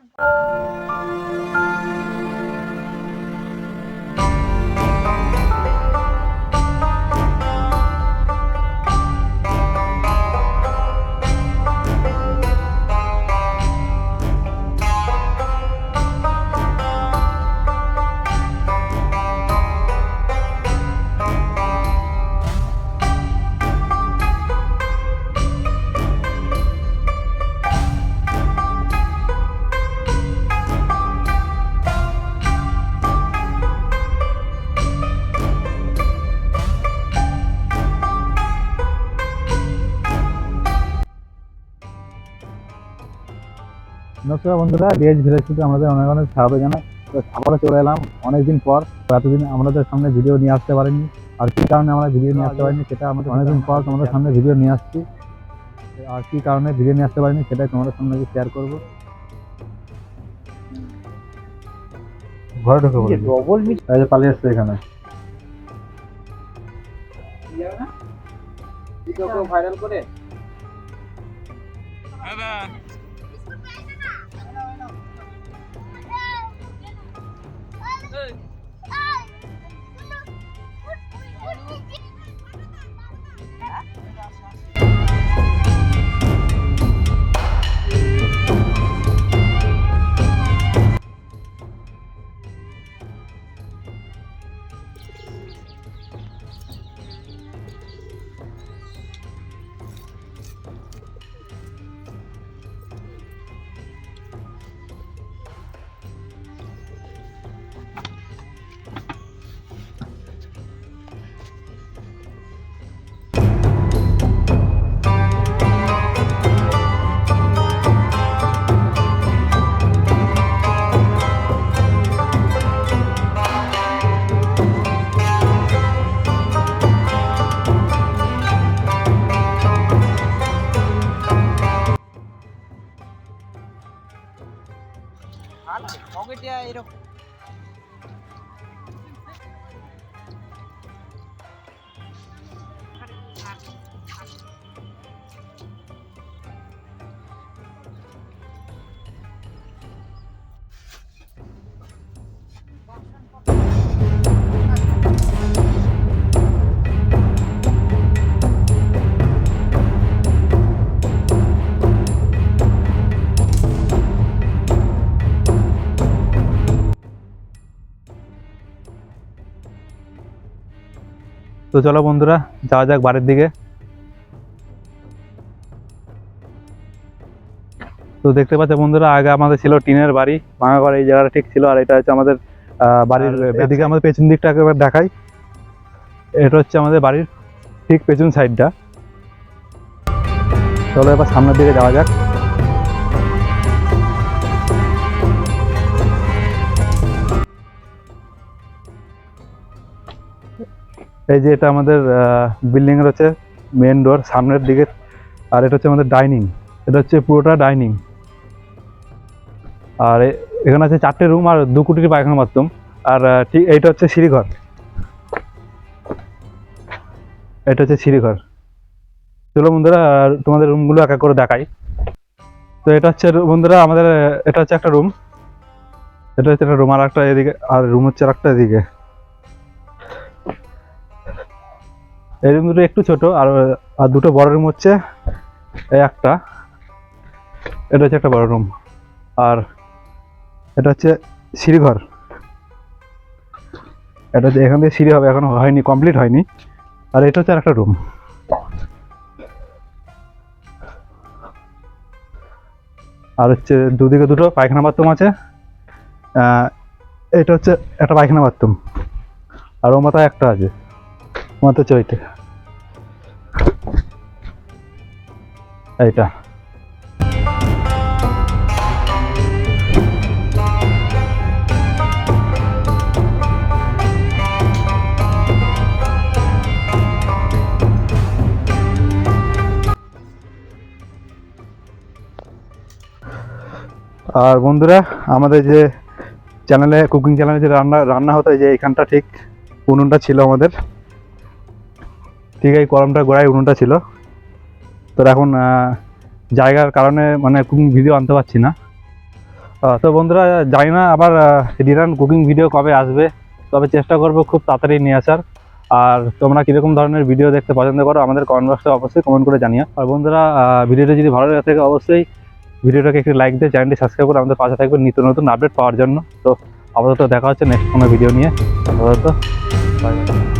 São নমস্কার বন্ধুরা DS village থেকে আমাদের অনেক অনেক স্বাগত জানাই তো আবারও চলে এলাম অনেকদিন পর তো এতদিন আমাদের সামনে ভিডিও নিয়ে আসতে পারিনি। আর কী কারণে আমরা ভিডিও নিয়ে আসতে পারিনি সেটা আমাদের অনেকদিন পর তোমাদের সামনে ভিডিও নিয়ে আসছি। আর কী কারণে ভিডিও নিয়ে আসতে পারিনি সেটাই তোমাদের সামনে শেয়ার করব। ঘরে ঢুকে বলি ডবল মিট এই যে পালিয়ে এসছে এখানে। ভিডিও ভাইরাল করে? 是。હાલ મોગટ્યા એ তো চলো বন্ধুরা যাওয়া যাক বাড়ির দিকে। তো দেখতে পাচ্ছ বন্ধুরা আগে আমাদের ছিল টিনের বাড়ি ভাঙা ঘর এই জায়গাটা ঠিক ছিল আর এটা হচ্ছে আমাদের আহ, বাড়ির এদিকে আমাদের পেছন দিকটা একবার দেখাই। এটা হচ্ছে আমাদের বাড়ির ঠিক পেছন সাইডটা চলো এবার সামনের দিকে যাওয়া যাক। এই যে এটা আমাদের বিল্ডিং এর হচ্ছে মেন ডোর সামনের দিকে, আর এটা হচ্ছে আমাদের ডাইনিং এটা হচ্ছে পুরোটা ডাইনিং আর এখানে আছে চারটে রুম আর দু কোটি পায়খানা বাথরুম আর ঠিক এইটা হচ্ছে সিঁড়িঘর। এটা হচ্ছে সিঁড়িঘর। চলো বন্ধুরা তোমাদের রুমগুলো এক এক করে দেখাই। তো এটা হচ্ছে, বন্ধুরা, আমাদের এটা হচ্ছে একটা রুম এটা হচ্ছে একটা রুম আর একটা এদিকে, আর রুম হচ্ছে আর একটা এদিকে। এই রুম দুটো একটু ছোট, আর আর দুটো বড় রুম হচ্ছে। এই একটা, এটা হচ্ছে একটা বড় রুম আর এটা হচ্ছে সিঁড়িঘর। এটা হচ্ছে এখান থেকে সিঁড়ি হবে, এখনও হয়নি কমপ্লিট হয়নি। আর এটা হচ্ছে আর একটা রুম আর হচ্ছে দুদিকে দুটো পায়খানা বাথরুম আছে। এটা হচ্ছে একটা পায়খানা বাথরুম আর ও মাথায় একটা আছে। মাথা চইতে এইটা। আর বন্ধুরা, আমাদের যে চ্যানেলে কুকিং চ্যানেলে যে রান্না রান্না হতো যে এখানটা ঠিক, উনুনটা ছিল আমাদের। ঠিক এই কলমটা গোড়ায় উনুনটা ছিল। তো এখন জায়গার কারণে মানে কুকিং ভিডিও আনতে পারছি না। তো বন্ধুরা, জানি না আবার রিটার্ন কুকিং ভিডিও কবে আসবে, তবে চেষ্টা করব খুব তাড়াতাড়ি নিয়ে আসার। আর তোমরা কীরকম ধরনের ভিডিও দেখতে পছন্দ করো, আমাদের কমেন্ট বক্সে অবশ্যই কমেন্ট করে জানিও। আর বন্ধুরা ভিডিওটা যদি ভালো লাগে থাকে, অবশ্যই ভিডিওটাকে একটু লাইক দিয়ে চ্যানেলটি সাবস্ক্রাইব করে আমাদের পাশে থাকবে নিত্য নতুন আপডেট পাওয়ার জন্য। তো আপাতত দেখা হচ্ছে নেক্সট কোনো ভিডিও নিয়ে। আপাতত বাই বাই